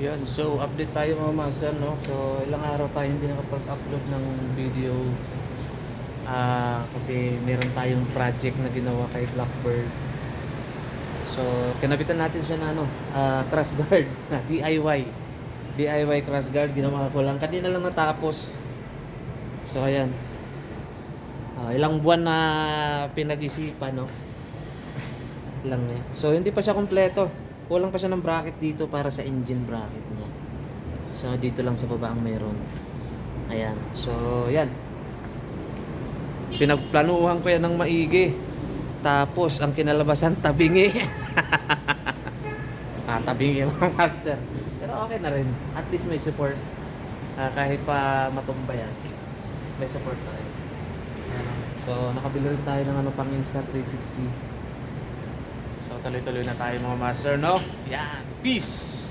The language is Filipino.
Yan, so update tayo mga master, no? So ilang araw tayo hindi nakapag-upload ng video ah kasi meron tayong project na ginawa kay Blackbird. So kinabitan natin siya na ano, ah, crash guard na DIY. DIY crash guard ginawa ko lang. Kanina lang natapos. So ayan. Ah, ilang buwan na pinag-isipan, no? Lang niya. So hindi pa siya kompleto. Kulang pa siya ng bracket dito para sa engine bracket niya. So dito lang sa baba ang meron. Ayan. So yan. Pinagplanuhan ko yan ng maigi. Tapos ang kinalabasan tabingi. ah, tabingi mga master. Pero okay na rin. At least may support. Ah, kahit pa matumba yan. May support pa rin. So nakabili rin tayo ng ano pang Insta 360. So tuloy-tuloy na tayo mga master, no? Yan. Peace!